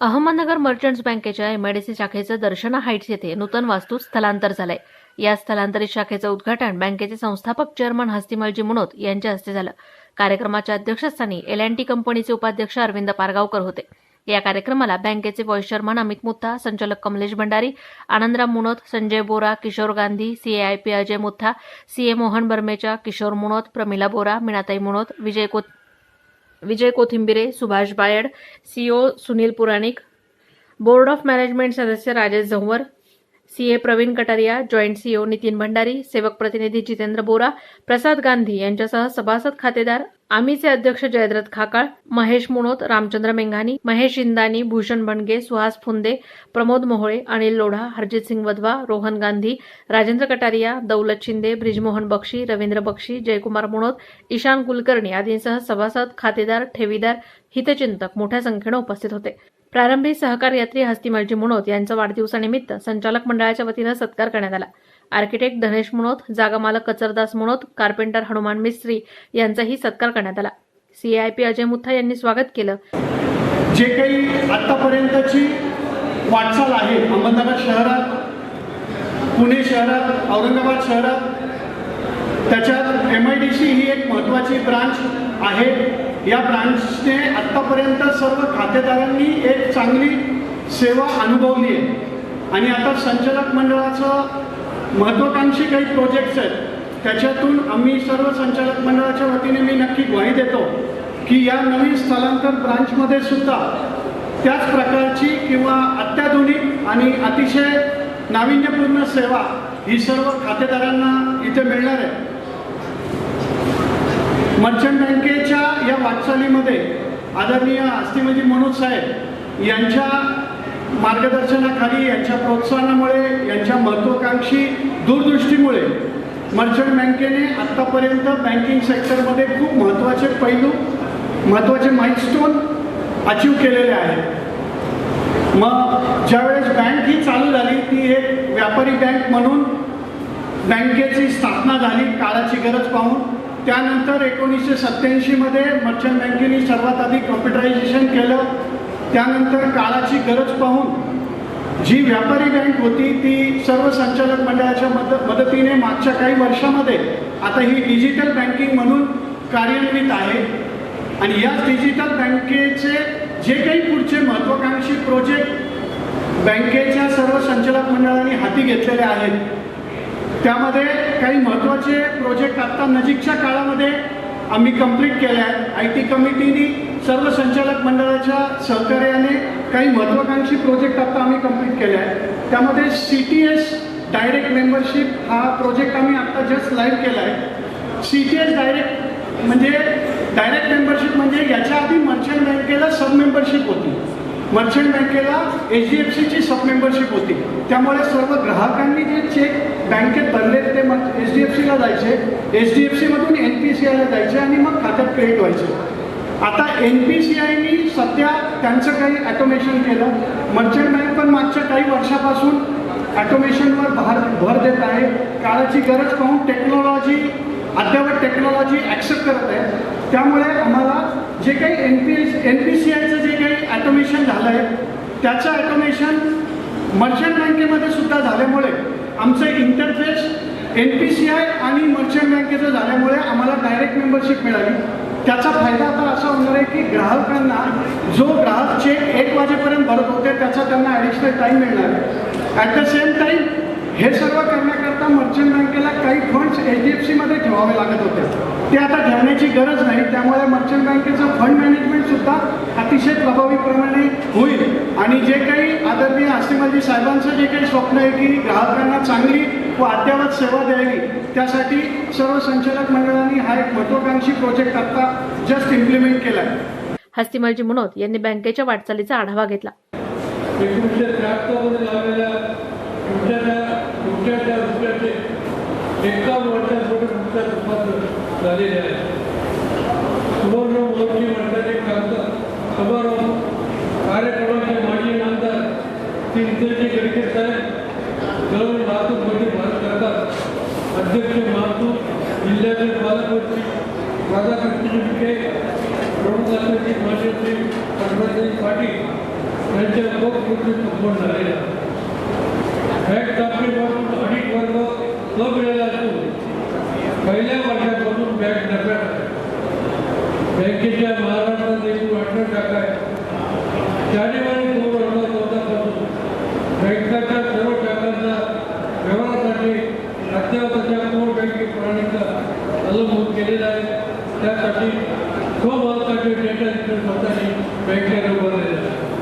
Ahmednagar merchants बँकेच्या MIDC शाखेचं दर्शना heights येथे नूतन वास्तू स्थलांतर झालंय. या स्थलांतरित शाखेचं उद्घाटन बँकेचे संस्थापक चेअरमन हस्तिमलजी मुनोत यांच्या हस्ते झालं. कार्यक्रमाच्या अध्यक्षस्थानी एल अँड टी कंपनीचे उपाध्यक्ष अरविंद पारगावकर होते. या कार्यक्रमाला बँकेचे व्हाईस चेअरमन अमित मुथा संचालक Kamlesh Bhandari Anandram Munot Sanjay Bora Kishor Gandhi CAIP Ajay Muttha CA Mohan Barmecha Kishor Munot Pramila Bora Meenatai Munot Vijay Kot Vijay Kothimbire Subhash Bayad CEO Sunil Puranik board of management सदस्य Rajesh Zanwar CA Pravin Kataria joint CEO Nitin Bhandari सेवक प्रतिनिधी जितेंद्र बोरा प्रसाद गांधी यांच्यासह सभासद खातेदार आमीचे अध्यक्ष जयद्रथ खाकाळ महेश मुणोत रामचंद्र मेंघानी महेश इंदानी भूषण भणगे सुहास फुंदे प्रमोद मोहोळे अनिल लोढा हरजित सिंग वधवा रोहन गांधी राजेंद्र कटारिया दौलत शिंदे ब्रिजमोहन बक्षी रवींद्र बक्षी जयकुमार मुणोत ईशान कुलकर्णी आदींसह सभासद खातेदार ठेवीदार हितचिंतक मोठ्या संख्येनं उपस्थित होते. प्रारंभी सहकार यात्री हस्तिमलजी मुनोत यांचा वाढदिवसानिमित्त संचालक मंडळाच्या वतीनं सत्कार करण्यात आला. आर्किटेक्ट धनेश मुनोत जागा मालक कचरदास मुनोत कार्पेंटर हनुमान मिस्त्री यांचाही सत्कार करण्यात आला. सीआयपी अजय मुथा यांनी स्वागत केलं. जे काही आतापर्यंतची वाटचाल आहे अहमदनगर शहरात पुणे शहरात औरंगाबाद शहरात त्याच्यात एम आय डी सी ही एक महत्त्वाची ब्रांच आहे. या ब्रांचने आत्तापर्यंत सर्व खातेदारांनी एक चांगली सेवा अनुभवली आहे. आणि आता संचालक मंडळाचं महत्त्वाकांक्षी काही प्रोजेक्ट्स आहेत त्याच्यातून आम्ही सर्व संचालक मंडळाच्या वतीने मी नक्की ग्वाही देतो की या नवीन स्थलांतर ब्रांचमध्ये सुद्धा त्याच प्रकारची किंवा अत्याधुनिक आणि अतिशय नाविन्यपूर्ण सेवा ही सर्व खातेदारांना इथे मिळणार आहे. मर्चंट बँकेच्या या वाटचालीमध्ये आदरणीय अस्थिमजी मनोज साहेब यांच्या मार्गदर्शनाखाली यांच्या प्रोत्साहनामुळे यांच्या महत्त्वाकांक्षी दूरदृष्टीमुळे मर्चंट बँकेने आत्तापर्यंत बँकिंग सेक्टरमध्ये खूप महत्त्वाचे पैलू महत्त्वाचे माइलस्टोन अचीव केलेले आहेत. मग ज्यावेळेस बँक ही चालू झाली ती एक व्यापारी बँक म्हणून बँकेची स्थापना झाली काळाची गरज पाहून. त्यानंतर एकोणीसशे सत्त्याऐंशीमध्ये मर्चंट बँकेने सर्वात आधी कॉम्प्युटरायझेशन केलं. त्यानंतर काळाची गरज पाहून जी व्यापारी बँक होती ती सर्व संचालक मंडळाच्या मद मदतीने मागच्या काही वर्षामध्ये आता ही डिजिटल बँकिंग म्हणून कार्यान्वित आहे. आणि याच डिजिटल बँकेचे जे काही पुढचे महत्त्वाकांक्षी प्रोजेक्ट बँकेच्या सर्व संचालक मंडळाने हाती घेतलेले आहेत त्यामध्ये काही महत्त्वाचे प्रोजेक्ट आत्ता नजीकच्या काळामध्ये आम्ही कंप्लीट केले आहेत. आय टी कमिटीने सर्व संचालक मंडळाच्या सहकार्याने काही महत्त्वाकांक्षी प्रोजेक्ट आत्ता आम्ही कंप्लीट केले आहेत. त्यामध्ये C T S direct membership हा प्रोजेक्ट आम्ही आत्ता जस्ट लाईव्ह केला आहे. सी टी एस डायरेक्ट म्हणजे डायरेक्ट मेंबरशिप म्हणजे याच्या आधी मर्चंट बँकेला सब मेंबरशिप होती. मर्चंट बँकेला एच डी एफ सीची सब मेंबरशिप होती. त्यामुळे सर्व ग्राहकांनी जे चेक बँकेत भरले ते मग एच डी एफ सीला जायचे. एच डी एफ सीमधून एन पी सी आयला जायचे आणि मग खात्यात क्रेडिट व्हायचे. आता एन पी सी आयनी सध्या त्यांचं काही ॲटोमेशन केलं. मर्चंट बँक पण मागच्या काही वर्षापासून ॲटोमेशनवर भार भर देत आहे. काळाची गरज पाहून टेक्नॉलॉजी अद्यावत टेक्नॉलॉजी ॲक्सेप्ट करत आहे. त्यामुळे आम्हाला जे काही N P S N P C आयचं जे काही ॲटोमेशन झालं आहे त्याचं ॲटोमेशन मर्चंट बँकेमध्ये सुद्धा झाल्यामुळे आमचं interface N P C I आणि मर्चंट बँकेचं झाल्यामुळे आम्हाला डायरेक्ट मेंबरशिप मिळाली. त्याचा फायदा आता असा होणार आहे की ग्राहकांना जो ग्राहक चेक एक वाजेपर्यंत भरत होते त्याचा त्यांना ॲडिशनल टाईम मिळणार आहे. ॲट द सेम टाईम हे सर्व करण्याकरता मर्चंट बँकेला काही फंड्स एच डी एफ सीमध्ये ठेवावे लागत होते. ते आता ठेवण्याची गरज नाही. त्यामुळे मर्चंट बँकेचं फंड मॅनेजमेंटसुद्धा अतिशय प्रभावीप्रमाणे होईल. आणि जे काही आदरणीय आसिमाजी साहेबांचं जे काही स्वप्न आहे की ग्राहकांना चांगली व अद्ययावत सेवा द्यावी त्यासाठी सर्व संचालक मंडळांनी हा एक महत्त्वाकांक्षी प्रोजेक्ट आता जस्ट इम्प्लिमेंट केला आहे हस्तिमलजी मुनोत यांनी बँकेच्या वाटचालीचा आढावा घेतला. झालेले आहे सुवर्ण मोर्ची मंडळाचे खासदार समारोह कार्यक्रमाचे माजी आमदार श्री इंद्रजी गडकरी साहेब जवळ वाहतूक मंत्री भारत करतात अध्यक्ष वाहतूक जिल्ह्याचे पालकमंत्री राधाकृष्ण विखे प्रमुख अध्यक्ष माजी श्री पाटील यांच्या पोटमृत्यू संपन्न झालेला बँक स्थापनेपासून अडीच वर्ग न मिळाला असून पहिल्या वर्षात बँक नफ्यात आहे बँकेच्या महाराष्ट्रात एकूण अठरा शाखा आहेत जानेवारी दोन हजार चौदापासून बँकाच्या सर्व शाखांचा व्यवहारासाठी अद्यावताच्या कोर बँकिंग प्रणालीचा अवलंबून केलेला आहे त्यासाठी स्वभारताचे डेटा इंटर स्वतःने बँकेने उभारलेला आहे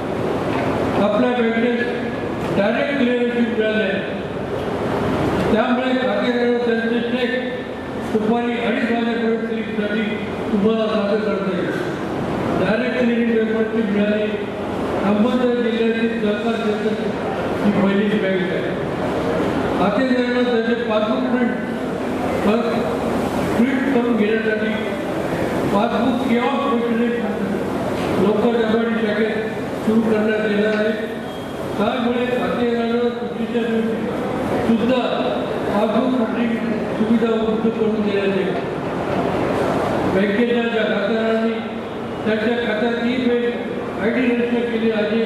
आपल्या बँकेत डायरेक्ट क्लिअरन्सी मिळाले आहे त्यामुळे खातेदारांना त्यांचे चेक दुपारी अडीच वाजेपर्यंत क्लिकसाठी तुम्हाला साध्य करता येईल. डायरेक्ट क्रेडिट पेपरची मिळाली अहमदनगर जिल्ह्यातील सहकार क्षेत्र ही पहिलीच बँक आहे. खातेदारांना त्याचे पासबुक प्रिंट प्रिंट करून घेण्यासाठी पासबुक किंवा प्रिंट लोकल जबानी शाखेत सुरू करण्यात येणार आहे त्यामुळे खातेदारांना सुट्टीच्या दिवशी सुद्धा पासबुक प्रिंटिंग सुविधा उपलब्ध करून देण्यात येईल. बँकेच्या ज्या खातेदारांनी त्यांच्या खात्यात email I D register केले आहे.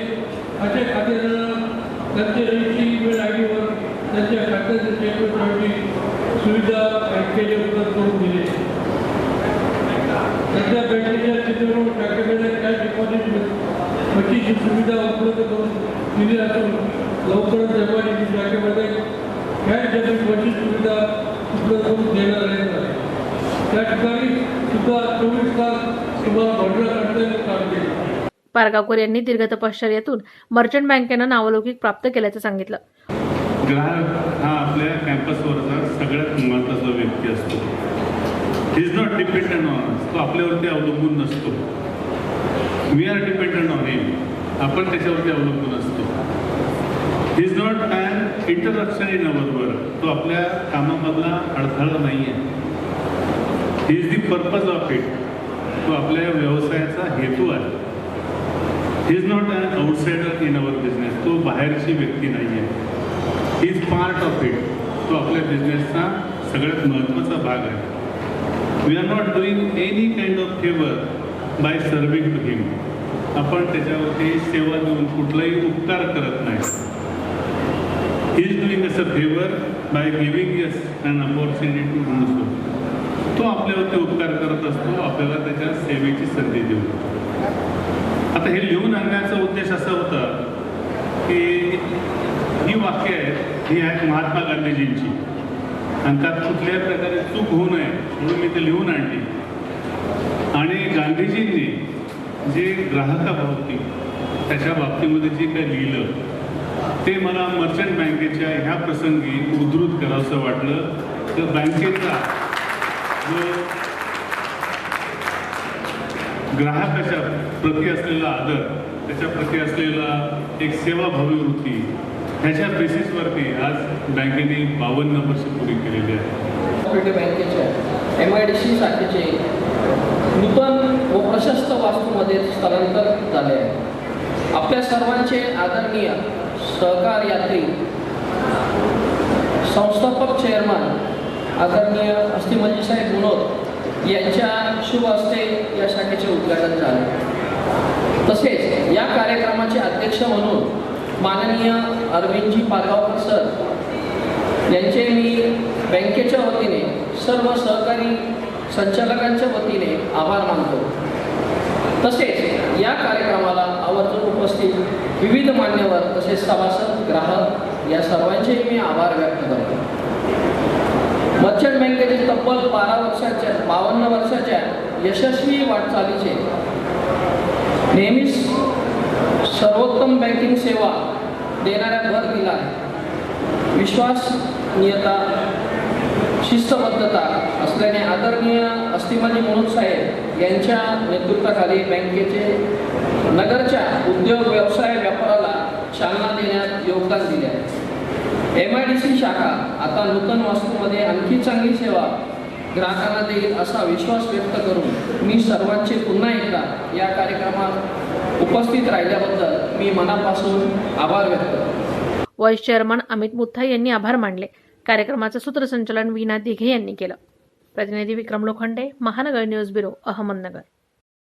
अशा खातेदारांना त्यांचे रजिस्टर ई मेल आय डीवर त्यांच्या खात्याचे स्टेटमेंट सुविधा बँकेने उपलब्ध करून दिली. त्यांच्या सध्या बँकेच्या चित्रपट शाखेमध्ये कॅश डिपॉझिट बचतीची सुविधा उपलब्ध करून दिली असून लवकरच एमआयडीसी बँकेमध्ये कॅश डेबिट बची सुविधा उपलब्ध करून देणार आहे. त्या ठिकाणी सुद्धा चोवीस तास तुम्हाला भरलं करता येईल काम केलं. पारगावकर यांनी दीर्घ तपश्चर्यातून मर्चंट बँकेनं नावलौकिक प्राप्त केल्याचं सांगितलं. ग्राहक हा आपल्या कॅम्पसवरचा सगळ्यात महत्त्वाचा व्यक्ती असतो. इज नॉट डिपेंडंट ऑन तो आपल्यावरती अवलंबून नसतो. We are dependent on him आपण त्याच्यावरती अवलंबून असतो. Is not an interruption in our work तो आपल्या कामामधला अडथळा नाही आहे is the purpose of it तो आपल्या व्यवसायाचा हेतू आहे. Is not an outsider in our business तो बाहेरची व्यक्ती नाही आहे इज पार्ट ऑफ इट तो आपल्या बिझनेसचा सगळ्यात महत्त्वाचा भाग आहे. We are not doing any kind of favour by serving to him आपण त्याच्यावरती सेवा देऊन कुठलाही उपकार करत नाही. Is doing a favour by giving us an opportunity म्हणून डू तो आपल्यावरती उपकार करत असतो आपल्याला त्याच्या सेवेची संधी देऊ आता हे लिहून आणण्याचा उद्देश असा होता की ही वाक्य आहेत ही आहेत महात्मा गांधीजींची. आणि त्यात कुठल्याही प्रकारे चूक होऊ नये म्हणून मी ते लिहून आणली. आणि गांधीजींनी जे ग्राहकाबाबतीत त्याच्या बाबतीमध्ये जे काही लिहिलं ते मला मर्चंट बँकेच्या ह्या प्रसंगी उद्धृत करावंसं वाटलं. तर बँकेचा जो ग्राहकाच्या प्रती असलेला आदर त्याच्या प्रती असलेला एक सेवाभावी वृत्ती ह्याच्या बेसिसवरती आज बँकेने बावन्न वर्ष पुरी केलेली आहे. कोऑपरेटिव्ह बँकेच्या एम आय डी सी शाखेचे नूतन व प्रशस्त वास्तूमध्ये स्थलांतर झाले आहे. आपल्या सर्वांचे आदरणीय सहकार यात्री संस्थापक चेअरमन आदरणीय अस्थिमंजी साहेब गुणोद यांच्या शुभ हस्ते या शाखेचे उद्घाटन झाले. तसेच या कार्यक्रमाचे अध्यक्ष म्हणून माननीय अरविंदजी पागावकर सर यांचे मी बँकेच्या वतीने सर्व सहकारी संचालकांच्या वतीने आभार मानतो. तसेच या कार्यक्रमाला आवर्जून उपस्थित विविध मान्यवर तसेच सभासद ग्राहक या सर्वांचेही मी आभार व्यक्त करतो. मर्चंट बँकेचे तब्बल बारा वर्षाच्या बावन्न वर्षाच्या यशस्वी वाटचालीचे. नेहमीच सर्वोत्तम बँकिंग सेवा देणाऱ्या भर दिला आहे. विश्वासनीयता शिस्तबद्धता असल्याने आदरणीय अस्थिमनी म्हणून साहेब यांच्या नेतृत्वाखाली बँकेचे नगरच्या उद्योग व्यवसाय व्यापाराला चालना देण्यात योगदान दिले आहे. एम आय डी सी शाखा आता नूतन वास्तूमध्ये आणखी चांगली सेवा ग्राहकांना देईल असा विश्वास व्यक्त करून मी सर्वांचे पुन्हा एकदा या कार्यक्रमात उपस्थित राहिल्याबद्दल मी मनापासून आभार व्यक्त करतो. व्हाईस चेअरमन अमित मुथा यांनी आभार मानले. कार्यक्रमाचं सूत्रसंचालन वीणा दिघे यांनी केलं. प्रतिनिधी विक्रम लोखंडे महानगर न्यूज ब्युरो अहमदनगर.